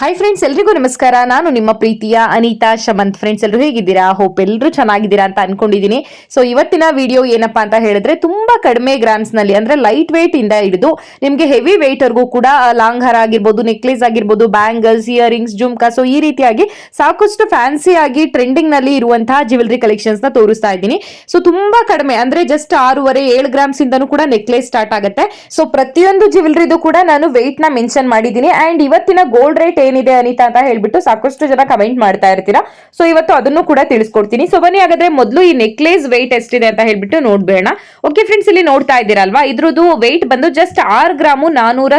Hi friends ಎಲ್ರಿಗೂ ನಮಸ್ಕಾರ. ನಾನು ನಿಮ್ಮ ಪ್ರೀತಿಯ ಅನಿತಾ ಶಮಂತ್. ಫ್ರೆಂಡ್ಸ್ ಎಲ್ಲರೂ ಹೇಗಿದ್ದೀರಾ? ಹೋಪ್ ಎಲ್ಲರೂ ಚೆನ್ನಾಗಿದ್ದೀರಾ ಅಂತ ಅನ್ಕೊಂಡಿದ್ದೀನಿ. ಸೊ ಇವತ್ತಿನ ವಿಡಿಯೋ ಏನಪ್ಪಾ ಅಂತ ಹೇಳಿದ್ರೆ, ತುಂಬಾ ಕಡಿಮೆ ಗ್ರಾಮ್ಸ್ನಲ್ಲಿ, ಅಂದ್ರೆ ಲೈಟ್ ವೇಟ್ ಇಂದ ಹಿಡಿದು ನಿಮಗೆ ಹೆವಿ ವೇಟ್ ವರ್ಗೂ ಕೂಡ ಲಾಂಗ್ ಹರ್ ಆಗಿರ್ಬೋದು ನೆಕ್ಲೇಸ್ ಆಗಿರ್ಬೋದು ಬ್ಯಾಂಗಲ್ಸ್ ಇಯರಿಂಗ್ಸ್ ಜುಮ್ಕಾ ಸೊ ಈ ರೀತಿಯಾಗಿ ಸಾಕಷ್ಟು ಫ್ಯಾನ್ಸಿ ಆಗಿ ಟ್ರೆಂಡಿಂಗ್ನಲ್ಲಿ ಇರುವಂತಹ ಜ್ಯುವೆಲ್ರಿ ಕಲೆಕ್ಷನ್ಸ್ನ ತೋರಿಸ್ತಾ ಇದ್ದೀನಿ. ಸೊ ತುಂಬಾ ಕಡಿಮೆ, ಅಂದ್ರೆ ಜಸ್ಟ್ ಆರೂವರೆ, ಏಳು ಗ್ರಾಮ್ಸ್ ಇಂದನು ಕೂಡ ನೆಕ್ಲೇಸ್ ಸ್ಟಾರ್ಟ್ ಆಗುತ್ತೆ. ಸೊ ಪ್ರತಿಯೊಂದು ಜ್ಯುವೆಲ್ರಿದು ಕೂಡ ನಾನು ವೆಯ್ಟ್ನ ಮೆನ್ಷನ್ ಮಾಡಿದ್ದೀನಿ. ಅಂಡ್ ಇವತ್ತಿನ ಗೋಲ್ಡ್ ರೇಟ್ ಏನಿದೆ ಅನಿತಾ ಅಂತ ಹೇಳ್ಬಿಟ್ಟು ಸಾಕಷ್ಟು ಜನ ಕಮೆಂಟ್ ಮಾಡ್ತಾ ಇರ್ತೀರಾ? ಸೊ ಇವತ್ತು ಅದನ್ನು ಕೂಡ ತಿಳಿಸ್ಕೊಡ್ತೀನಿ. ಸೊ ಬನ್ನಿ ಹಾಗಾದ್ರೆ ಮೊದಲು ಈ ನೆಕ್ಲೇಸ್ ವೆಯ್ಟ್ ಎಷ್ಟಿದೆ ಅಂತ ಹೇಳ್ಬಿಟ್ಟು ನೋಡ್ಬೇಡ ಓಕೆ ಫ್ರೆಂಡ್ಸ್ ಇಲ್ಲಿ ನೋಡ್ತಾ ಇದ್ದೀರಲ್ವಾ? ಇದ್ರದ್ದು ವೆಯ್ಟ್ ಬಂದು ಜಸ್ಟ್ ಆರು ಗ್ರಾಮು ನಾನೂರ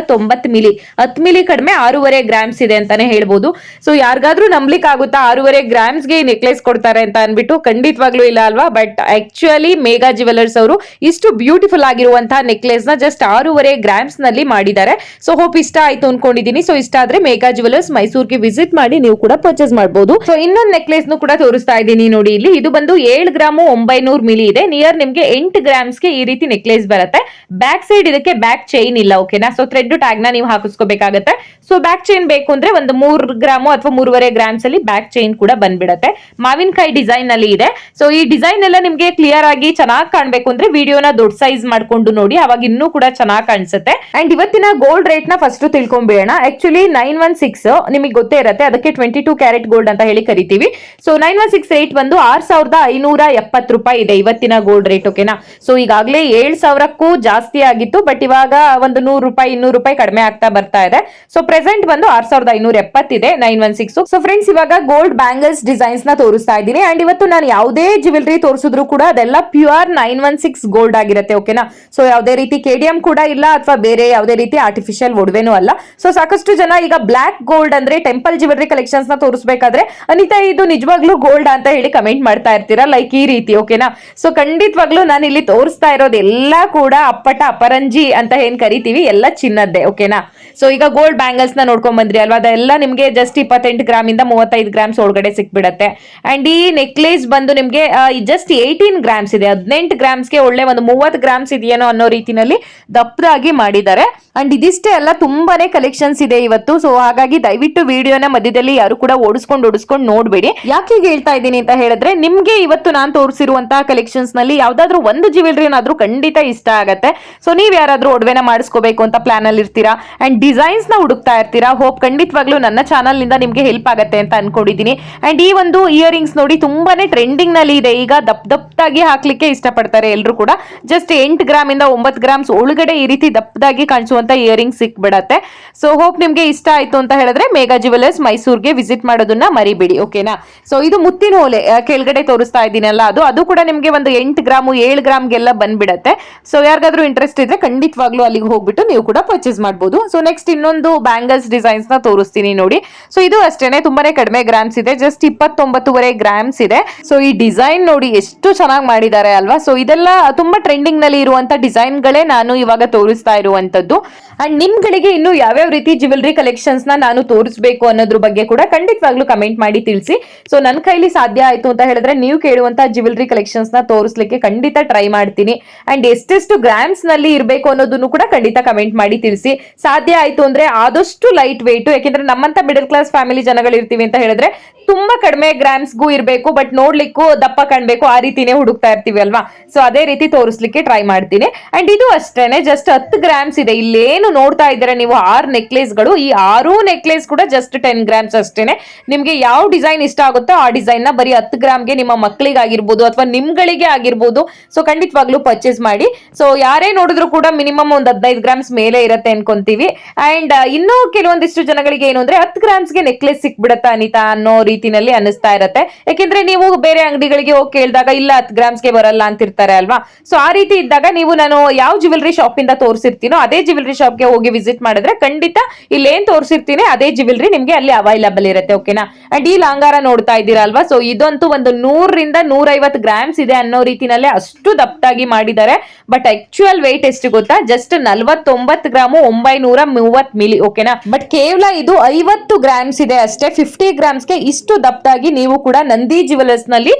ಮಿಲಿ ಹತ್ತು ಮಿಲಿ ಕಡಿಮೆ ಆರೂವರೆ ಗ್ರಾಮ್ಸ್ ಇದೆ ಅಂತಾನೆ ಹೇಳ್ಬೋದು. ಸೊ ಯಾರಿಗಾದ್ರೂ ನಂಬ್ಲಿಕ್ ಆಗುತ್ತಾ ಆರೂವರೆ ಗ್ರಾಮ್ಸ್ಗೆ ಈ ನೆಕ್ಲೇಸ್ ಕೊಡ್ತಾರೆ ಅಂತ ಅನ್ಬಿಟ್ಟು ಖಂಡಿತವಾಗ್ಲೂ ಇಲ್ಲ ಅಲ್ವಾ? ಬಟ್ ಆಕ್ಚುಲಿ ಮೇಘಾ ಜುವೆಲರ್ಸ್ ಅವರು ಇಷ್ಟು ಬ್ಯೂಟಿಫುಲ್ ಆಗಿರುವಂತಹ ನೆಕ್ಲೇಸ್ನ ಜಸ್ಟ್ ಆರೂವರೆ ಗ್ರಾಮ್ಸ್ನಲ್ಲಿ ಮಾಡಿದ್ದಾರೆ. ಸೊ ಹೋಪ್ ಇಷ್ಟ ಆಯ್ತು ಅನ್ಕೊಂಡಿದ್ದೀನಿ. ಸೊ ಇಷ್ಟ ಆದ್ರೆ ಮೇಘಾ ಜ್ಯುವೆಲರ್ಸ್ ಮೈಸೂರಿಗೆ ವಿಸಿಟ್ ಮಾಡಿ ನೀವು ಕೂಡ ಪರ್ಚೇಸ್ ಮಾಡಬಹುದು ಸೊ ಇನ್ನೊಂದು ನೆಕ್ಲೇಸ್ ನು ಕೂಡ ತೋರಿಸ್ತಾ ಇದ್ದೀನಿ ನೋಡಿ ಇಲ್ಲಿ. ಇದು ಬಂದು ಏಳು ಗ್ರಾಮು ಒಂಬೈನೂರು ಮಿಲಿ ಇದೆ. ನಿಯರ್ ನಿಮ್ಗೆ ಎಂಟು ಗ್ರಾಮ್ಸ್ಗೆ ಈ ರೀತಿ ನೆಕ್ಲೇಸ್ ಬರುತ್ತೆ. ಬ್ಯಾಕ್ ಸೈಡ್ ಇದಕ್ಕೆ ಬ್ಯಾಕ್ ಚೈನ್ ಇಲ್ಲ ಓಕೆನಾ ಸೊ ಥ್ರೆಡ್ ಟ್ಯಾಗ್ನ ನೀವು ಹಾಕಿಸ್ಕೋಬೇಕಾಗತ್ತೆ. ಸೊ ಬ್ಯಾಕ್ ಚೈನ್ ಬೇಕು ಅಂದ್ರೆ ಒಂದು ಮೂರ್ ಗ್ರಾಮು ಅಥವಾ ಮೂರುವರೆ ಗ್ರಾಮ್ಸ್ ಅಲ್ಲಿ ಬ್ಯಾಕ್ ಚೈನ್ ಕೂಡ ಬಂದ್ಬಿಡತ್ತೆ. ಮಾವಿನಕಾಯಿ ಡಿಸೈನ್ ಅಲ್ಲಿ ಇದೆ. ಸೊ ಈ ಡಿಸೈನ್ ಎಲ್ಲ ನಿಮ್ಗೆ ಕ್ಲಿಯರ್ ಆಗಿ ಚೆನ್ನಾಗಿ ಕಾಣ್ಬೇಕು ಅಂದ್ರೆ ವಿಡಿಯೋನ ದೊಡ್ಡ ಸೈಜ್ ಮಾಡ್ಕೊಂಡು ನೋಡಿ. ಅವಾಗ ಇನ್ನೂ ಕೂಡ ಚೆನ್ನಾಗಿ ಕಾಣಿಸುತ್ತೆ. ಅಂಡ್ ಇವತ್ತಿನ ಗೋಲ್ಡ್ ರೇಟ್ನ ಫಸ್ಟ್ ತಿಳ್ಕೊಂಬೇಡ ಆಕ್ಚುಲಿ ನೈನ್ ಒನ್ ಸಿಕ್ಸ್ ನಿಮಗೆ ಗೊತ್ತೇ ಇರುತ್ತೆ, ಅದಕ್ಕೆ ಟ್ವೆಂಟಿ ಟೂ ಕ್ಯಾರೆಟ್ ಗೋಲ್ಡ್ ಅಂತ ಹೇಳಿ ಕರಿತೀವಿ. So nine one six rate ಬಂದು ಆರ್ ಸಾವಿರದ ಐನೂರ ಎಪ್ಪತ್ತು ರೂಪಾಯಿ ಇದೆ ಇವತ್ತಿನ ಗೋಲ್ಡ್ ರೇಟ್ ಓಕೆನಾ ಸೊ ಈಗಾಗಲೇ ಏಳು ಸಾವಿರಕ್ಕೂ ಜಾಸ್ತಿ ಆಗಿತ್ತು ಬಟ್ ಇವಾಗ ಒಂದು ನೂರು ರೂಪಾಯಿ, ಇನ್ನೂರು ರೂಪಾಯಿ ಕಡಿಮೆ ಆಗ್ತಾ ಬರ್ತಾ ಇದೆ. ಸೊ ಪ್ರೆಸೆಂಟ್ ಬಂದು ಆರ್ ಸಾವಿರದ ಐನೂರ ಎಪ್ಪತ್ತಿದೆ nine one six so friends ಇವಾಗ ಗೋಲ್ಡ್ ಬ್ಯಾಂಗಲ್ಸ್ ಡಿಸೈನ್ಸ್ನ ತೋರಿಸ್ತಾ ಇದ್ದೀನಿ. ಅಂಡ್ ಇವತ್ತು ನಾನು ಯಾವುದೇ ಜ್ಯುವೆಲ್ರಿ ತೋರಿಸಿದ್ರು ಕೂಡ ಅದೆಲ್ಲ pure nine one six gold ಆಗಿರುತ್ತೆ ಓಕೆನಾ ಸೊ ಯಾವುದೇ ರೀತಿ ಕೆಡಿಎಂ ಕೂಡ ಇಲ್ಲ, ಅಥವಾ ಬೇರೆ ಯಾವುದೇ ರೀತಿ ಆರ್ಟಿಫಿಷಿಯಲ್ ಒಡವೆನೂ ಅಲ್ಲ. ಸೊ ಸಾಕಷ್ಟು ಜನ ಈಗ ಬ್ಲಾಕ್ ಗೋಲ್ಡ್ ಅಂದ್ರೆ ಟೆಂಪಲ್ ಜ್ಯುವೆಲ್ರಿ ಕಲೆಕ್ಷನ್ಸ್ನ ತೋರಿಸಬೇಕಾದ್ರೆ ಅನಿತಾ, ಇದು ನಿಜವಾಗ್ಲೂ ಗೋಲ್ಡ್ ಅಂತ ಹೇಳಿ ಕಮೆಂಟ್ ಮಾಡ್ತಾ ಇರ್ತೀರಾ? ಲೈಕ್ ಈ ರೀತಿ ಓಕೆನಾ ಸೊ ಖಂಡಿತವಾಗ್ಲೂ ನಾನು ಇಲ್ಲಿ ತೋರಿಸ್ತಾ ಇರೋದೆಲ್ಲ ಕೂಡ ಅಪ್ಪಟ ಅಪರಂಜಿ ಅಂತ ಏನ್ ಕರಿತೀವಿ? ಎಲ್ಲ ಚಿನ್ನದ್ದೇ ಓಕೆನಾ ಸೊ ಈಗ ಗೋಲ್ಡ್ ಬ್ಯಾಂಗಲ್ಸ್ನ ನೋಡ್ಕೊಂಡ್ ಬಂದ್ರಿ ಅಲ್ವಾ? ಅದೆಲ್ಲ ನಿಮಗೆ ಜಸ್ಟ್ ಇಪ್ಪತ್ತೆಂಟು ಗ್ರಾಮ್ ಇಂದ ಮೂವತ್ತೈದು ಗ್ರಾಮ್ಸ್ ಒಳಗಡೆ ಸಿಕ್ಬಿಡತ್ತೆ. ಅಂಡ್ ಈ ನೆಕ್ಲೇಸ್ ಬಂದು ನಿಮಗೆ ಜಸ್ಟ್ ಏಯ್ಟೀನ್ ಗ್ರಾಮ್ಸ್ ಇದೆ. ಹದಿನೆಂಟು ಗ್ರಾಮ್ಸ್ಗೆ ಒಳ್ಳೆ ಒಂದು ಮೂವತ್ತು ಗ್ರಾಮ್ಸ್ ಇದೆಯೇನೋ ಅನ್ನೋ ರೀತಿನಲ್ಲಿ ದಪ್ಪದಾಗಿ ಮಾಡಿದ್ದಾರೆ. ಅಂಡ್ ಇದಿಷ್ಟೇ ಅಲ್ಲ, ತುಂಬಾನೇ ಕಲೆಕ್ಷನ್ಸ್ ಇದೆ ಇವತ್ತು. ಸೊ ಹಾಗಾಗಿ ದಯವಿಟ್ಟು ವಿಡಿಯೋನ ಮಧ್ಯದಲ್ಲಿ ಯಾರು ಕೂಡ ಓಡಿಸ್ಕೊಂಡು ಓಡಿಸ್ಕೊಂಡು ನೋಡ್ಬೇಡಿ. ಯಾಕೆ ಹೇಳ್ತಾ ಇದ್ದೀನಿ ಅಂತ ಹೇಳಿದ್ರೆ, ನಿಮ್ಗೆ ಇವತ್ತು ನಾನು ತೋರಿಸಿರುವಂತಹ ಕಲೆಕ್ಷನ್ಸ್ನಲ್ಲಿ ಯಾವ್ದಾದ್ರು ಒಂದು ಜ್ಯುವೆಲ್ರಿ ಏನಾದ್ರೂ ಖಂಡಿತ ಇಷ್ಟ ಆಗತ್ತೆ. ಸೊ ನೀವ್ ಯಾರಾದ್ರೂ ಒಡವೆನ ಮಾಡಿಸ್ಕೋಬೇಕು ಅಂತ ಪ್ಲಾನ್ ಅಲ್ಲಿ ಇರ್ತೀರಾ ಅಂಡ್ ಡಿಸೈನ್ಸ್ನ ಹುಡುಕ್ತಾ ಇರ್ತೀರಾ? ಹೋಪ್ ಖಂಡಿತವಾಗ್ಲೂ ನನ್ನ ಚಾನಲ್ನಿಂದ ನಿಮ್ಗೆ ಹೆಲ್ಪ್ ಆಗುತ್ತೆ ಅಂತ ಅನ್ಕೊಂಡಿದೀನಿ. ಅಂಡ್ ಈ ಒಂದು ಇಯರಿಂಗ್ಸ್ ನೋಡಿ ತುಂಬಾನೇ ಟ್ರೆಂಡಿಂಗ್ನಲ್ಲಿ ಇದೆ. ಈಗ ದಪ್ಪ ದಪ್ಪದಾಗಿ ಹಾಕ್ಲಿಕ್ಕೆ ಇಷ್ಟಪಡ್ತಾರೆ ಎಲ್ಲರೂ ಕೂಡ. ಜಸ್ಟ್ ಎಂಟು ಗ್ರಾಮ್ ಇಂದ ಒಂಬತ್ತು ಗ್ರಾಮ್ಸ್ ಒಳಗಡೆ ಈ ರೀತಿ ದಪ್ಪದಾಗಿ ಕಾಣಿಸುವಂತ ಇಯರಿಂಗ್ ಸಿಕ್ಬಿಡತ್ತೆ. ಸೊ ಹೋಪ್ ನಿಮ್ಗೆ ಇಷ್ಟ ಆಯ್ತು ಅಂತ ಹೇಳಿದ್ರೆ ಮೇಘಾ ಜ್ಯುವೆಲರ್ಸ್ ಮೈಸೂರಿಗೆ ವಿಸಿಟ್ ಮಾಡೋದನ್ನ ಮರಿಬೇಡಿ ಓಕೆನಾ ಸೊ ಇದು ಮುತ್ತಿನ ಓಲೆ ಕೆಳಗಡೆ ತೋರಿಸ್ತಾ ಇದ್ದೀನಲ್ಲ ಅದು. ಅದು ಕೂಡ ನಿಮಗೆ ಒಂದು ಎಂಟು ಗ್ರಾಮು ಏಳು ಗ್ರಾಮ್ಗೆಲ್ಲ ಬಂದ್ಬಿಡತ್ತೆ. ಸೊ ಯಾರಿಗಾದ್ರೂ ಇಂಟ್ರೆಸ್ಟ್ ಇದ್ರೆ ಖಂಡಿತವಾಗ್ಲೂ ಅಲ್ಲಿಗೆ ಹೋಗ್ಬಿಟ್ಟು ನೀವು ಕೂಡ ಪರ್ಚೇಸ್ ಮಾಡ್ಬೋದು. ಸೊ ನೆಕ್ಸ್ಟ್ ಇನ್ನೊಂದು ಬ್ಯಾಂಗಲ್ಸ್ ಡಿಸೈನ್ಸ್ನ ತೋರಿಸ್ತೀನಿ ನೋಡಿ. ಸೊ ಇದು ಅಷ್ಟೇನೆ, ತುಂಬಾನೇ ಕಡಿಮೆ ಗ್ರಾಮ್ಸ್ ಇದೆ ಜಸ್ಟ್ ಇಪ್ಪತ್ತೊಂಬತ್ತುವರೆ ಗ್ರಾಮ್ಸ್ ಇದೆ. ಸೊ ಈ ಡಿಸೈನ್ ನೋಡಿ ಎಷ್ಟು ಚೆನ್ನಾಗಿ ಮಾಡಿದ್ದಾರೆ ಅಲ್ವಾ? ಸೊ ಇದೆಲ್ಲ ತುಂಬಾ ಟ್ರೆಂಡಿಂಗ್ನಲ್ಲಿ ಇರುವಂತ ಡಿಸೈನ್ ಗಳೇ ನಾನು ಇವಾಗ ತೋರಿಸ್ತಾ ಇರುವಂತದ್ದು ಅಂಡ್ ನಿಮ್ಗಳಿಗೆ ಇನ್ನು ಯಾವ್ಯಾವ ರೀತಿ ಜ್ಯುವೆಲ್ರಿ ಕಲೆಕ್ಷನ್ಸ್ನ ನಾನು ತೋರಿಸಬೇಕು ಅನ್ನೋದ್ರ ಬಗ್ಗೆ ಕೂಡ ಖಂಡಿತವಾಗ್ಲೂ ಕಮೆಂಟ್ ಮಾಡಿ ತಿಳಿಸಿ. ಸೊ ನನ್ನ ಕೈಲಿ ಸಾಧ್ಯ ಆಯ್ತು ಅಂತ ಹೇಳಿದ್ರೆ ನೀವು ಕೇಳುವಂತ ಜ್ಯುವೆಲ್ರಿ ಕಲೆಕ್ಷನ್ಸ್ನ ತೋರಿಸ್ಲಿಕ್ಕೆ ಖಂಡಿತ ಟ್ರೈ ಮಾಡ್ತೀನಿ. ಅಂಡ್ ಎಷ್ಟೆಷ್ಟು ಗ್ರಾಮ್ಸ್ನಲ್ಲಿ ಇರಬೇಕು ಅನ್ನೋದನ್ನು ಕೂಡ ಖಂಡಿತ ಕಮೆಂಟ್ ಮಾಡಿ ತಿಳಿಸಿ. ಸಾಧ್ಯ ಆಯ್ತು ಅಂದ್ರೆ ಆದಷ್ಟು ಲೈಟ್ ವೆಯ್ಟ್ ಯಾಕೆಂದ್ರೆ ನಮ್ಮಂತ ಮಿಡಲ್ ಕ್ಲಾಸ್ ಫ್ಯಾಮಿಲಿ ಜನಗಳು ಇರ್ತೀವಿ ಅಂತ ಹೇಳಿದ್ರೆ ತುಂಬಾ ಕಡಿಮೆ ಗ್ರಾಮ್ಸ್ಗೂ ಇರಬೇಕು ಬಟ್ ನೋಡ್ಲಿಕ್ಕೂ ದಪ್ಪ ಕಾಣಬೇಕು, ಆ ರೀತಿನೇ ಹುಡುಕ್ತಾ ಇರ್ತೀವಿ ಅಲ್ವಾ? ಸೊ ಅದೇ ರೀತಿ ತೋರಿಸ್ಲಿಕ್ಕೆ ಟ್ರೈ ಮಾಡ್ತೀನಿ. ಅಂಡ್ ಇದು ಅಷ್ಟೇನೆ ಜಸ್ಟ್ ಹತ್ತು ಗ್ರಾಮ್ಸ್ ಇದೆ. ಇಲ್ಲೇನು ನೋಡ್ತಾ ಇದ್ದೀರಾ ನೀವು ಆರು ನೆಕ್ಲೇಸ್ಗಳು ಈ ಆರು ನೆಕ್ಲೇಸ್ ಕೂಡ ಜಸ್ಟ್ ಟೆನ್ ಗ್ರಾಮ್ಸ್ ಅಷ್ಟೇನೆ. ನಿಮ್ಗೆ ಯಾವ ಡಿಸೈನ್ ಇಷ್ಟ ಆಗುತ್ತೋ ಆ ಡಿಸೈನ್ನ ಬರೀ ಹತ್ತು ಗ್ರಾಮ್ಗೆ ನಿಮ್ಮ ಮಕ್ಕಳಿಗಾಗಿರ್ಬೋದು ಅಥವಾ ನಿಮ್ಗಳಿಗೆ ಆಗಿರ್ಬೋದು. ಸೊ ಖಂಡಿತವಾಗ್ಲೂ ಪರ್ಚೇಸ್ ಮಾಡಿ. ಸೊ ಯಾರೇ ನೋಡಿದ್ರು ಕೂಡ ಮಿನಿಮಮ್ ಒಂದು ಹದಿನೈದು ಗ್ರಾಮ್ಸ್ ಮೇಲೆ ಇರುತ್ತೆ ಅನ್ಕೊಂತೀವಿ. ಅಂಡ್ ಇನ್ನೂ ಕೆಲವೊಂದಿಷ್ಟು ಜನಗಳಿಗೆ ಏನು ಅಂದ್ರೆ ಹತ್ತು ಗ್ರಾಮ್ಸ್ಗೆ ನೆಕ್ಲೆಸ್ ಸಿಕ್ಬಿಡತ್ತಾ ಅನಿತಾ ಅನ್ನೋ ರೀತಿನಲ್ಲಿ ಅನಿಸ್ತಾ ಇರತ್ತೆ. ಯಾಕೆಂದ್ರೆ ನೀವು ಬೇರೆ ಅಂಗಡಿಗಳಿಗೆ ಹೋಗಿ ಕೇಳಿದಾಗ, ಇಲ್ಲ ಹತ್ತು ಗ್ರಾಮ್ಸ್ಗೆ ಬರಲ್ಲ ಅಂತಿರ್ತಾರೆ ಅಲ್ವಾ? ಸೊ ಆ ರೀತಿ ಇದ್ದಾಗ ನೀವು ನಾನು ಯಾವ ಜ್ಯುವೆಲ್ರಿ ಶಾಪ್ ಇಂದ ತೋರಿಸಿರ್ತೀನೋ ಅದೇ ಜ್ಯುವೆಲರಿ ಶಾಪ್ಗೆ ಹೋಗಿ ವಿಸಿಟ್ ಮಾಡಿದ್ರೆ ಖಂಡಿತ ಇಲ್ಲೇನ್ ತೋರಿಸಿರ್ತೀನಿ, ಅದೇ ಜ್ಯುವೆಲ್ರಿ ನಿಮ್ಗೆ ಅಲ್ಲಿ ಅವೈಲಬಲ್ ಇರುತ್ತೆ ಓಕೆನಾ ಅಂಡ್ ಈ ಲಾಂಗಾರ ನೋಡ್ತಾ ಇದ್ದೀರಾ ಅಲ್ವಾ? ಸೊ ಇದಂತೂ ಒಂದು ನೂರರಿಂದ ನೂರೈವತ್ತು ಗ್ರಾಮ್ಸ್ ಇದೆ ಅನ್ನೋ ರೀತಿನಲ್ಲೇ ಅಷ್ಟು ದಪ್ಪಾಗಿ ಮಾಡಿದ್ದಾರೆ. ಬಟ್ ಆಕ್ಚುಯಲ್ ವೆಯ್ಟ್ ಎಷ್ಟು ಗೊತ್ತಾ? ಜಸ್ಟ್ ನಲ್ವತ್ತೊಂಬತ್ತು ಗ್ರಾಮು ಒಂಬೈನೂರ ಮೂವತ್ ಮಿಲಿ ಓಕೆನಾ ಬಟ್ ಕೇವಲ ಇದು ಐವತ್ತು ಗ್ರಾಮ್ಸ್ ಇದೆ ಅಷ್ಟೇ. ಫಿಫ್ಟಿ ಗ್ರಾಮ್ಸ್ಗೆ ಇಷ್ಟು ಸಾಕಷ್ಟು ದಪ್ಪದಾಗಿ ನೀವು ಕೂಡ ನಂದಿ ಜುವೆಲರ್ಸ್ನಲ್ಲಿ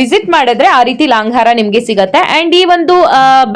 ವಿಸಿಟ್ ಮಾಡಿದ್ರೆ ಆ ರೀತಿ ಲಾಂಗಾರ ಹಾರ ನಿಮ್ಗೆ ಸಿಗತ್ತೆ. ಅಂಡ್ ಈ ಒಂದು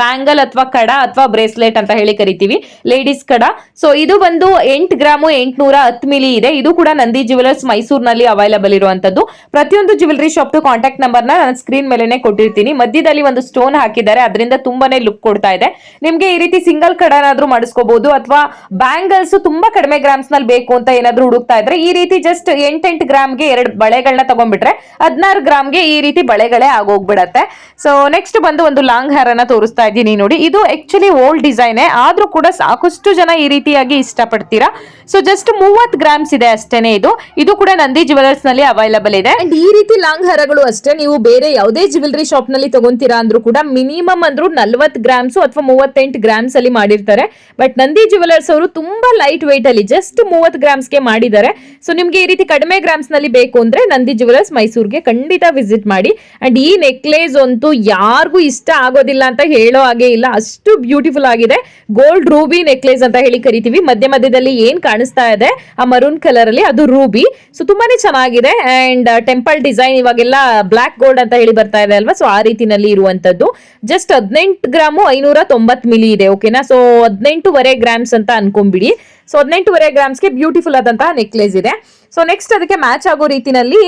ಬ್ಯಾಂಗಲ್ ಅಥವಾ ಕಡ ಅಥವಾ ಬ್ರೇಸ್ಲೆಟ್ ಅಂತ ಹೇಳಿ ಕರಿತೀವಿ, ಲೇಡೀಸ್ ಕಡ. ಸೊ ಇದು ಬಂದು ಎಂಟು ಗ್ರಾಮು ಎಂಟುನೂರ ಹತ್ತು ಮಿಲಿ ಇದೆ. ಇದು ಕೂಡ ನಂದಿ ಜುವೆಲರ್ಸ್ ಮೈಸೂರಿನಲ್ಲಿ ಅವೈಲಬಲ್ ಇರುವಂತದ್ದು. ಪ್ರತಿಯೊಂದು ಜ್ಯುವೆಲರಿ ಶಾಪ್ ಕಾಂಟ್ಯಾಕ್ಟ್ ನಂಬರ್ನ ನಾನು ಸ್ಕ್ರೀನ್ ಮೇಲೆನೆ ಕೊಟ್ಟಿರ್ತೀನಿ. ಮಧ್ಯದಲ್ಲಿ ಒಂದು ಸ್ಟೋನ್ ಹಾಕಿದ್ದಾರೆ. ಅದರಿಂದ ತುಂಬಾನೇ ಲುಕ್ ಕೊಡ್ತಾ ಇದೆ. ನಿಮ್ಗೆ ಈ ರೀತಿ ಸಿಂಗಲ್ ಕಡನಾದ್ರೂ ಮಾಡಿಸ್ಕೋಬಹುದು ಅಥವಾ ಬ್ಯಾಂಗಲ್ಸ್ ತುಂಬಾ ಕಡಿಮೆ ಗ್ರಾಮ್ಸ್ನಲ್ಲಿ ಬೇಕು ಅಂತ ಏನಾದ್ರೂ ಹುಡುಕ್ತಾ ಇದ್ರೆ, ಈ ರೀತಿ ಜಸ್ಟ್ ಎಂಟೆಂಟು ಗ್ರಾಮ್ಗೆ ಎರಡು ಬಳೆಗಳನ್ನ ತಗೊಂಡ್ಬಿಟ್ರೆ ಹದಿನಾರು ಗ್ರಾಮ್ಗೆ ಈ ರೀತಿ ಬಳೆಗಳೇ ಆಗೋಗ್ಬಿಡತ್ತೆ. ಸೊ ನೆಕ್ಸ್ಟ್ ಬಂದು ಒಂದು ಲಾಂಗ್ ಹಾರನ ತೋರಿಸ್ತಾ ಇದ್ದೀನಿ ನೋಡಿ. ಇದು ಆಕ್ಚುಲಿ ಓಲ್ಡ್ ಡಿಸೈನ್ ಆದ್ರೂ ಕೂಡ ಸಾಕಷ್ಟು ಜನ ಈ ರೀತಿಯಾಗಿ ಇಷ್ಟಪಡ್ತೀರಾ? ಸೊ ಜಸ್ಟ್ ಮೂವತ್ ಗ್ರಾಮ್ಸ್ ಇದೆ ಅಷ್ಟೇನೆ ಇದು. ಇದು ಕೂಡ ನಂದಿ ಜುವೆಲರ್ಸ್ನಲ್ಲಿ ಅವೈಲಬಲ್ ಇದೆ. ಅಂಡ್ ಈ ರೀತಿ ಲಾಂಗ್ ಹಾರಗಳು ಅಷ್ಟೇ ನೀವು ಬೇರೆ ಯಾವುದೇ ಜ್ಯುವೆಲರಿ ಶಾಪ್ನಲ್ಲಿ ತಗೊಂತೀರಾ ಅಂದ್ರು ಕೂಡ ಮಿನಿಮಮ್ ಅಂದ್ರೂ ನಲ್ವತ್ ಗ್ರಾಮ್ಸ್ ಅಥವಾ ಮೂವತ್ತೆಂಟು ಗ್ರಾಮ್ಸ್ ಅಲ್ಲಿ ಮಾಡಿರ್ತಾರೆ. ಬಟ್ ನಂದಿ ಜುವೆಲರ್ಸ್ ಅವರು ತುಂಬಾ ಲೈಟ್ weight ಅಲ್ಲಿ ಜಸ್ಟ್ ಮೂವತ್ ಗ್ರಾಮ್ಸ್ಗೆ ಮಾಡಿದ್ದಾರೆ. ಸೊ ನಿಮ್ಗೆ ಈ ರೀತಿ ಕಡಿಮೆ ಗ್ರಾಮ್ಸ್ನಲ್ಲಿ ಬೇಕು ಅಂದ್ರೆ ನಂದಿ ಜುವೆಲರ್ಸ್ ಮೈಸೂರಿಗೆ ಖಂಡಿತ ವಿಸಿಟ್ ಮಾಡಿ. ಅಂಡ್ ಈ ನೆಕ್ಲೇಸ್ ಅಂತೂ ಯಾರಿಗೂ ಇಷ್ಟ ಆಗೋದಿಲ್ಲ ಅಂತ ಹೇಳೋ ಹಾಗೆ ಇಲ್ಲ. ಅಷ್ಟು ಬ್ಯೂಟಿಫುಲ್ ಆಗಿದೆ. ಗೋಲ್ಡ್ ರೂಬಿ ನೆಕ್ಲೇಸ್ ಅಂತ ಹೇಳಿ ಕರಿತೀವಿ. ಮಧ್ಯ ಮಧ್ಯದಲ್ಲಿ ಏನ್ ಕಾಣಿಸ್ತಾ ಇದೆ? ಆ ಮರೂನ್ ಕಲರ್ ಅಲ್ಲಿ ಅದು ರೂಬಿ ಸೊ ತುಂಬಾನೇ ಚೆನ್ನಾಗಿದೆ. ಅಂಡ್ ಟೆಂಪಲ್ ಡಿಸೈನ್ ಇವಾಗೆಲ್ಲ ಬ್ಲಾಕ್ ಗೋಲ್ಡ್ ಅಂತ ಹೇಳಿ ಬರ್ತಾ ಇದೆ ಅಲ್ವಾ? ಸೊ ಆ ರೀತಿನಲ್ಲಿ ಇರುವಂತದ್ದು. ಜಸ್ಟ್ ಹದಿನೆಂಟು ಗ್ರಾಮು ಐನೂರ ತೊಂಬತ್ ಮಿಲಿ ಇದೆ. ಓಕೆನಾ ಸೊ ಹದಿನೆಂಟುವರೆ ಗ್ರಾಮ್ಸ್ ಅಂತ ಅನ್ಕೊಂಬಿಡಿ ಸೊ ಹದಿನೆಂಟುವರೆ ಗ್ರಾಮ್ಸ್ಗೆ ಬ್ಯೂಟಿಫುಲ್ ಆದಂತಹ ನೆಕ್ಲೇಸ್ ಇದೆ. ಸೊ ನೆಕ್ಸ್ಟ್ ಅದಕ್ಕೆ ಮ್ಯಾಚ್ ಆಗೋ ರೀತಿನಲ್ಲಿ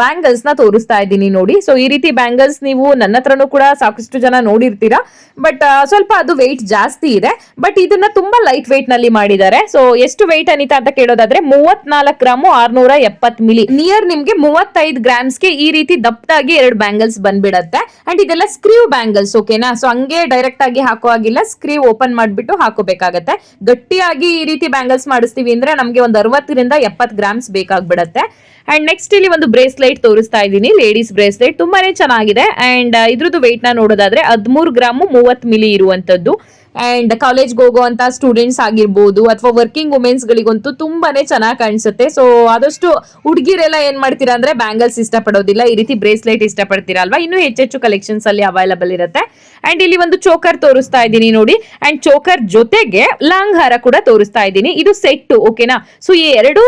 ಬ್ಯಾಂಗಲ್ಸ್ನ ತೋರಿಸ್ತಾ ಇದ್ದೀನಿ ನೋಡಿ. ಸೊ ಈ ರೀತಿ ಬ್ಯಾಂಗಲ್ಸ್ ನೀವು ನನ್ನ ಹತ್ರನೂ ಕೂಡ ಸಾಕಷ್ಟು ಜನ ನೋಡಿರ್ತೀರಾ. ಬಟ್ ಸ್ವಲ್ಪ ಅದು ವೆಯ್ಟ್ ಜಾಸ್ತಿ ಇದೆ. ಬಟ್ ಇದನ್ನ ತುಂಬಾ ಲೈಟ್ ವೆಯ್ಟ್ನಲ್ಲಿ ಮಾಡಿದ್ದಾರೆ. ಸೊ ಎಷ್ಟು ವೆಯ್ಟ್ ಅನಿತಾ ಅಂತ ಕೇಳೋದಾದ್ರೆ, ಮೂವತ್ನಾಲ್ಕು ಗ್ರಾಮು ಆರ್ನೂರ ಎಪ್ಪತ್ ಮಿಲಿ ನಿಯರ್ ನಿಮ್ಗೆ ಮೂವತ್ತೈದು ಗ್ರಾಮ್ಸ್ಗೆ ಈ ರೀತಿ ದಪ್ಪದಾಗಿ ಎರಡು ಬ್ಯಾಂಗಲ್ಸ್ ಬಂದ್ಬಿಡತ್ತೆ. ಅಂಡ್ ಇದೆಲ್ಲ ಸ್ಕ್ರೀವ್ ಬ್ಯಾಂಗಲ್ಸ್ ಓಕೆನಾ ಸೊ ಹಂಗೆ ಡೈರೆಕ್ಟ್ ಆಗಿ ಹಾಕೋ ಆಗಿಲ್ಲ ಸ್ಕ್ರೀವ್ ಓಪನ್ ಮಾಡ್ಬಿಟ್ಟು ಹಾಕೋಬೇಕಾಗತ್ತೆ. ಗಟ್ಟಿಯಾಗಿ ಈ ರೀತಿ ಮಾಡಿಸ್ತೀವಿ ಅಂದ್ರೆ ನಮಗೆ ಒಂದು ಅರವತ್ತರಿಂದ ಎಪ್ಪತ್ತು ಗ್ರಾಮ್ಸ್ ಬೇಕಾಗ್ಬಿಡತ್ತೆ. ಅಂಡ್ ನೆಕ್ಸ್ಟ್ ಇಲ್ಲಿ ಒಂದು ಬ್ರೇಸ್ಲೈಟ್ ತೋರಿಸ್ತಾ ಇದ್ದೀನಿ ಲೇಡೀಸ್ ಬ್ರೇಸ್ಲೈಟ್. ತುಂಬಾನೇ ಚೆನ್ನಾಗಿದೆ. ಅಂಡ್ ಇದ್ರದ್ದು ವೆಯ್ಟ್ನ ನೋಡೋದಾದ್ರೆ ಹದಿಮೂರು ಗ್ರಾಮು ಮೂವತ್ತು ಮಿಲಿ ಇರುವಂತದ್ದು. ಅಂಡ್ ಕಾಲೇಜ್ಗೆ ಹೋಗುವಂತ ಸ್ಟೂಡೆಂಟ್ಸ್ ಆಗಿರ್ಬೋದು ಅಥವಾ ವರ್ಕಿಂಗ್ ವುಮೆನ್ಸ್ ಗಳಿಗಂತೂ ತುಂಬಾನೇ ಚೆನ್ನಾಗಿ ಕಾಣಿಸುತ್ತೆ. ಸೊ ಆದಷ್ಟು ಹುಡುಗಿರೆಲ್ಲ ಏನ್ ಮಾಡ್ತೀರಾ ಅಂದ್ರೆ ಬ್ಯಾಂಗಲ್ಸ್ ಇಷ್ಟಪಡೋದಿಲ್ಲ. ಈ ರೀತಿ ಬ್ರೇಸ್ಲೆಟ್ ಇಷ್ಟಪಡ್ತೀರಾ ಅಲ್ವಾ ಇನ್ನೂ ಹೆಚ್ಚೆಚ್ಚು ಕಲೆಕ್ಷನ್ಸ್ ಅಲ್ಲಿ ಅವೈಲಬಲ್ ಇರುತ್ತೆ. ಅಂಡ್ ಇಲ್ಲಿ ಒಂದು ಚೋಕರ್ ತೋರಿಸ್ತಾ ಇದ್ದೀನಿ ನೋಡಿ. ಅಂಡ್ ಚೋಕರ್ ಜೊತೆಗೆ ಲಾಂಗ್ ಹಾರ ಕೂಡ ತೋರಿಸ್ತಾ ಇದ್ದೀನಿ. ಇದು ಸೆಟ್ ಓಕೆನಾ ಸೊ ಈ ಎರಡು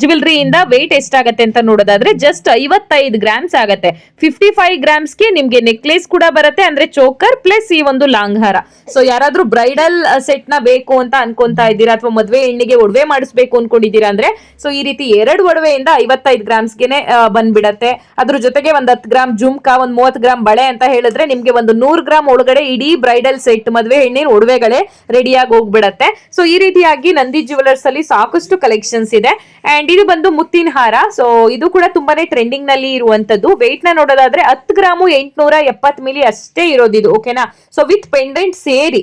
ಜ್ಯುವೆಲ್ರಿ ಇಂದ ವೆಯ್ಟ್ ಎಷ್ಟಾಗತ್ತೆ ಅಂತ ನೋಡೋದಾದ್ರೆ ಜಸ್ಟ್ ಐವತ್ತೈದು ಗ್ರಾಮ್ಸ್ ಆಗತ್ತೆ. ಫಿಫ್ಟಿ ಫೈವ್ ಗ್ರಾಮ್ಸ್ಗೆ ನಿಮ್ಗೆ ನೆಕ್ಲೆಸ್ ಕೂಡ ಬರುತ್ತೆ. ಅಂದ್ರೆ ಚೋಕರ್ ಪ್ಲಸ್ ಈ ಒಂದು ಲಾಂಗ್ ಹಾರ ಸೊ ಯಾರಾದ್ರೂ ಬ್ರೈಡಲ್ ಸೆಟ್ನ ಬೇಕು ಅಂತ ಅನ್ಕೊಂತಾ ಇದ್ದೀರಾ ಅಥವಾ ಮದ್ವೆ ಹೆಣ್ಣಿಗೆ ಒಡವೆ ಮಾಡಿಸ್ಬೇಕು ಅನ್ಕೊಂಡಿದ್ದೀರಾ ಅಂದ್ರೆ, ಸೊ ಈ ರೀತಿ ಎರಡು ಒಡವೆಯಿಂದ ಐವತ್ತೈದು ಗ್ರಾಮ್ಸ್ಗೆನೆ ಬಂದ್ಬಿಡತ್ತೆ. ಅದ್ರ ಜೊತೆಗೆ ಒಂದ್ ಹತ್ತು ಗ್ರಾಮ್ ಜುಮ್ಕಾ, ಒಂದ್ ಮೂವತ್ತು ಗ್ರಾಮ್ ಬಳೆ ಅಂತ ಹೇಳಿದ್ರೆ ನಿಮ್ಗೆ ಒಂದು ನೂರು ಗ್ರಾಮ್ ಒಳಗಡೆ ಇಡೀ ಬ್ರೈಡಲ್ ಸೆಟ್, ಮದ್ವೆ ಹೆಣ್ಣಿನ ಒಡವೆಗಳೇ ರೆಡಿಯಾಗಿ ಹೋಗ್ಬಿಡತ್ತೆ. ಸೊ ಈ ರೀತಿಯಾಗಿ ನಂದಿ ಜುವೆಲರ್ಸ್ ಅಲ್ಲಿ ಸಾಕಷ್ಟು ಕಲೆಕ್ಷನ್ಸ್ ಇದೆ. ಅಂಡ್ ಇದು ಬಂದು ಮುತ್ತಿನ ಹಾರ. ಸೊ ಇದು ಕೂಡ ತುಂಬಾನೇ ಟ್ರೆಂಡಿಂಗ್ನಲ್ಲಿ ಇರುವಂತದ್ದು. ವೆಯ್ಟ್ನ ನೋಡೋದಾದ್ರೆ ಹತ್ತು ಗ್ರಾಮು ಎಂಟುನೂರ ಎಪ್ಪತ್ ಮಿಲಿ ಅಷ್ಟೇ ಇರೋದಿದು ಓಕೆನಾ ಸೊ ವಿತ್ ಪೆಂಡೆಂಟ್ ಸೇರಿ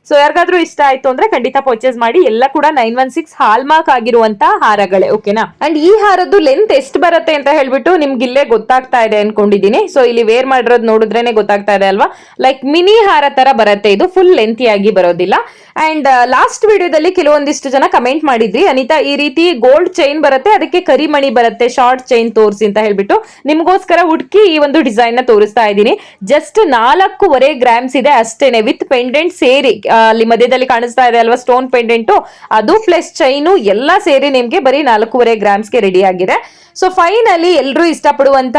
ಸೊ ಯಾರಿಗಾದ್ರೂ ಇಷ್ಟ ಆಯ್ತು ಅಂದ್ರೆ ಖಂಡಿತ ಪರ್ಚೇಸ್ ಮಾಡಿ. ಎಲ್ಲ ಕೂಡ nine one six hallmark ಆಗಿರುವಂತ ಹಾರಗಳೇ ಓಕೆನಾ ಅಂಡ್ ಈ ಹಾರದ್ದು ಲೆಂತ್ ಎಷ್ಟು ಬರುತ್ತೆ ಅಂತ ಹೇಳ್ಬಿಟ್ಟು ನಿಮ್ಗೆ ಇಲ್ಲೇ ಗೊತ್ತಾಗ್ತಾ ಇದೆ ಅನ್ಕೊಂಡಿದೀನಿ ಸೊ ಇಲ್ಲಿ ವೇರ್ ಮಾಡಿರೋದು ನೋಡಿದ್ರೇನೆ ಗೊತ್ತಾಗ್ತಾ ಇದೆ ಅಲ್ವಾ? ಲೈಕ್ ಮಿನಿ ಹಾರ ತರ ಬರುತ್ತೆ ಇದು ಫುಲ್ ಲೆಂತಿಯಾಗಿ ಬರೋದಿಲ್ಲ. ಅಂಡ್ ಲಾಸ್ಟ್ ವಿಡಿಯೋದಲ್ಲಿ ಕೆಲವೊಂದಿಷ್ಟು ಜನ ಕಮೆಂಟ್ ಮಾಡಿದ್ರಿ. ಅನಿತಾ, ಈ ರೀತಿ ಗೋಲ್ಡ್ ಚೈನ್ ಬರುತ್ತೆ, ಅದಕ್ಕೆ ಕರಿಮಣಿ ಬರುತ್ತೆ ಶಾರ್ಟ್ ಚೈನ್ ತೋರಿಸಿ ಅಂತ ಹೇಳ್ಬಿಟ್ಟು ನಿಮ್ಗೋಸ್ಕರ ಹುಡುಕಿ ಈ ಒಂದು ಡಿಸೈನ್ನ ತೋರಿಸ್ತಾ ಇದ್ದೀನಿ. ಜಸ್ಟ್ ನಾಲ್ಕೂವರೆ ಗ್ರಾಮ್ಸ್ ಇದೆ ಅಷ್ಟೇನೆ ವಿತ್ ಪೆಂಡೆಂಟ್ ಸೇರಿ. ಅಲ್ಲಿ ಮಧ್ಯದಲ್ಲಿ ಕಾಣಿಸ್ತಾ ಇದೆ ಅಲ್ವಾ ಸ್ಟೋನ್ ಪೆಂಡೆಂಟು ಅದು ಪ್ಲಸ್ ಚೈನು ಎಲ್ಲ ಸೇರಿ ನಿಮ್ಗೆ ಬರೀ ನಾಲ್ಕೂವರೆ ಗ್ರಾಮ್ಸ್ಗೆ ರೆಡಿ ಆಗಿದೆ. ಸೊ ಫೈನಲಿ ಎಲ್ಲರೂ ಇಷ್ಟಪಡುವಂತ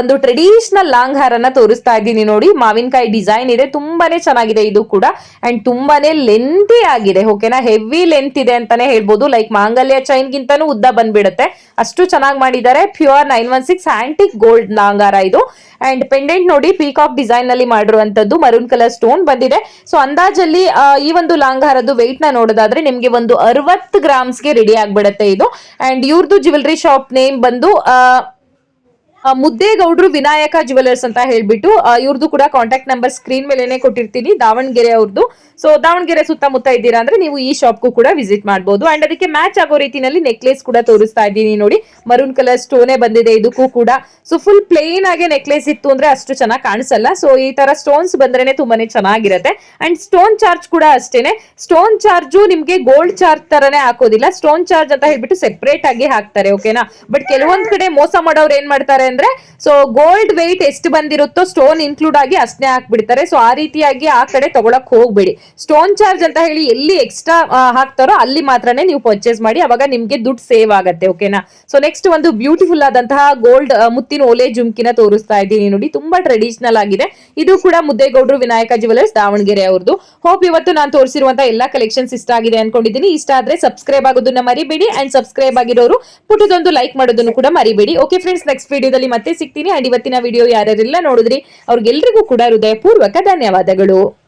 ಒಂದು ಟ್ರೆಡಿಷನಲ್ ಲಾಂಗ್ ಹಾರನ ತೋರಿಸ್ತಾ ಇದ್ದೀನಿ ನೋಡಿ. ಮಾವಿನಕಾಯಿ ಡಿಸೈನ್ ಇದೆ, ತುಂಬಾನೇ ಚೆನ್ನಾಗಿದೆ ಇದು ಕೂಡ. ಅಂಡ್ ತುಂಬಾನೇ ಲೆಂತಿ ಆಗಿದೆ ಓಕೆನಾ ಹೆವಿ ಲೆಂತ್ ಇದೆ ಅಂತಾನೆ ಹೇಳ್ಬೋದು. ಲೈಕ್ ಮಾಂಗಲ್ಯ ಚೈನ್ ಗಿಂತನೂ ಉದ್ದ ಬಂದ್ಬಿಡುತ್ತೆ. ಅಷ್ಟು ಚೆನ್ನಾಗಿ ಮಾಡಿದ್ದಾರೆ. Pure nine one six antique gold long ಹಾರ ಇದು. ಅಂಡ್ ಪೆಂಡೆಂಟ್ ನೋಡಿ ಪೀಕಾಕ್ ಡಿಸೈನ್ನಲ್ಲಿ ಮಾಡಿರುವಂತದ್ದು ಮರೂನ್ ಕಲರ್ ಸ್ಟೋನ್ ಬಂದಿದೆ. ಸೊ ಅಂದಾಜಲ್ಲಿ ಈ ಒಂದು ಲಾಂಗ್ ಹಾರದ್ದು ವೆಯ್ಟ್ನ ನೋಡೋದಾದ್ರೆ ನಿಮ್ಗೆ ಒಂದು ಅರವತ್ತು ಗ್ರಾಮ್ಸ್ಗೆ ರೆಡಿ ಆಗ್ಬಿಡತ್ತೆ ಇದು. ಅಂಡ್ ಇವ್ರದ್ದು ಜ್ಯುವೆಲ್ರಿ ಶಾಪ್ ನೇಮ್ ಆ, ಆ, ಮುದ್ದೇಗೌಡ್ರು ವಿನಾಯಕ ಜುವೆಲರ್ಸ್ ಅಂತ ಹೇಳ್ಬಿಟ್ಟು ಇವ್ರದ್ದು ಕೂಡ ಕಾಂಟ್ಯಾಕ್ಟ್ ನಂಬರ್ ಸ್ಕ್ರೀನ್ ಮೇಲೆನೆ ಕೊಟ್ಟಿರ್ತೀನಿ, ದಾವಣಗೆರೆ ಅವ್ರದ್ದು ಸೊ ದಾವಣಗೆರೆ ಸುತ್ತಮುತ್ತ ಇದ್ದೀರಾ ಅಂದ್ರೆ ನೀವು ಈ ಶಾಪ್ಗೂ ಕೂಡ ವಿಸಿಟ್ ಮಾಡಬಹುದು ಅಂಡ್ ಅದಕ್ಕೆ ಮ್ಯಾಚ್ ಆಗೋ ರೀತಿನಲ್ಲಿ ನೆಕ್ಲೇಸ್ ಕೂಡ ತೋರಿಸ್ತಾ ಇದ್ದೀನಿ ನೋಡಿ. ಮರೂನ್ ಕಲರ್ ಸ್ಟೋನೇ ಬಂದಿದೆ ಇದಕ್ಕೂ ಕೂಡ. ಸೊ ಫುಲ್ ಪ್ಲೇನ್ ಆಗಿ ನೆಕ್ಲೇಸ್ ಇತ್ತು ಅಂದ್ರೆ ಅಷ್ಟು ಚೆನ್ನಾಗಿ ಕಾಣಿಸಲ್ಲ. ಸೊ ಈ ತರ ಸ್ಟೋನ್ಸ್ ಬಂದ್ರೆ ತುಂಬಾನೇ ಚೆನ್ನಾಗಿರುತ್ತೆ. ಅಂಡ್ ಸ್ಟೋನ್ ಚಾರ್ಜ್ ಕೂಡ ಅಷ್ಟೇನೆ. ಸ್ಟೋನ್ ಚಾರ್ಜು ನಿಮ್ಗೆ ಗೋಲ್ಡ್ ಚಾರ್ಜ್ ತರನೇ ಹಾಕೋದಿಲ್ಲ. ಸ್ಟೋನ್ ಚಾರ್ಜ್ ಅಂತ ಹೇಳ್ಬಿಟ್ಟು ಸೆಪರೇಟ್ ಆಗಿ ಹಾಕ್ತಾರೆ ಓಕೆನಾ ಬಟ್ ಕೆಲವೊಂದ್ ಕಡೆ ಮೋಸ ಮಾಡೋರು ಏನ್ ಮಾಡ್ತಾರೆ ಅಂದ್ರೆ ಸೊ ಗೋಲ್ಡ್ ವೆಯ್ಟ್ ಎಷ್ಟು ಬಂದಿರುತ್ತೋ ಸ್ಟೋನ್ ಇನ್ಕ್ಲೂಡ್ ಆಗಿ ಅಷ್ಟೇ ಹಾಕ್ಬಿಡ್ತಾರೆ. ಸೊ ಆ ರೀತಿಯಾಗಿ ಆ ಕಡೆ ತಗೊಳಕ್ ಹೋಗ್ಬೇಡಿ. ಸ್ಟೋನ್ ಚಾರ್ಜ್ ಅಂತ ಹೇಳಿ ಎಲ್ಲಿ ಎಕ್ಸ್ಟ್ರಾ ಹಾಕ್ತಾರೋ ಅಲ್ಲಿ ಮಾತ್ರನೇ ನೀವು ಪರ್ಚೇಸ್ ಮಾಡಿ, ಅವಾಗ ನಿಮ್ಗೆ ದುಡ್ಡು ಸೇವ್ ಆಗತ್ತೆ ಓಕೆನಾ ಸೊ ನೆಕ್ಸ್ಟ್ ಒಂದು ಬ್ಯೂಟಿಫುಲ್ ಆದಂತಹ ಗೋಲ್ಡ್ ಮುತ್ತಿನ ಓಲೆ ಜುಮ್ಕಿನ ತೋರಿಸ್ತಾ ಇದ್ದೀನಿ ನೋಡಿ. ತುಂಬಾ ಟ್ರೆಡಿಷನಲ್ ಆಗಿದೆ. ಇದು ಕೂಡ ಮುದ್ದೇಗೌಡರು ವಿನಾಯಕ ಜುವೆಲರ್ಸ್ ದಾವಣಗೆರೆ ಅವ್ರದ್ದು ಹೋಪ್ ಇವತ್ತು ನಾನು ತೋರಿಸಿರುವಂತಹ ಎಲ್ಲಾ ಕಲೆಕ್ಷನ್ಸ್ ಇಷ್ಟ ಆಗಿದೆ ಅನ್ಕೊಂಡಿದ್ದೀನಿ. ಇಷ್ಟ ಆದ್ರೆ ಸಬ್ಸ್ಕ್ರೈಬ್ ಆಗೋದನ್ನ ಮರಿಬೇಡಿ. ಅಂಡ್ ಸಬ್ಸ್ಕ್ರೈಬ್ ಆಗಿರೋರು ಪುಟದೊಂದು ಲೈಕ್ ಮಾಡೋದನ್ನು ಕೂಡ ಮರಿಬೇಡಿ. ಓಕೆ ಫ್ರೆಂಡ್ಸ್ ನೆಕ್ಸ್ಟ್ ವಿಡಿಯೋದಲ್ಲಿ ಮತ್ತೆ ಸಿಗ್ತೀನಿ. ಅಂಡ್ ಇವತ್ತಿನ ವಿಡಿಯೋ ಯಾರ್ಯಾರೆಲ್ಲ ನೋಡಿದ್ರಿ. ಅವ್ರಿಗೆಲ್ರಿಗೂ ಕೂಡ ಹೃದಯಪೂರ್ವಕ ಧನ್ಯವಾದಗಳು.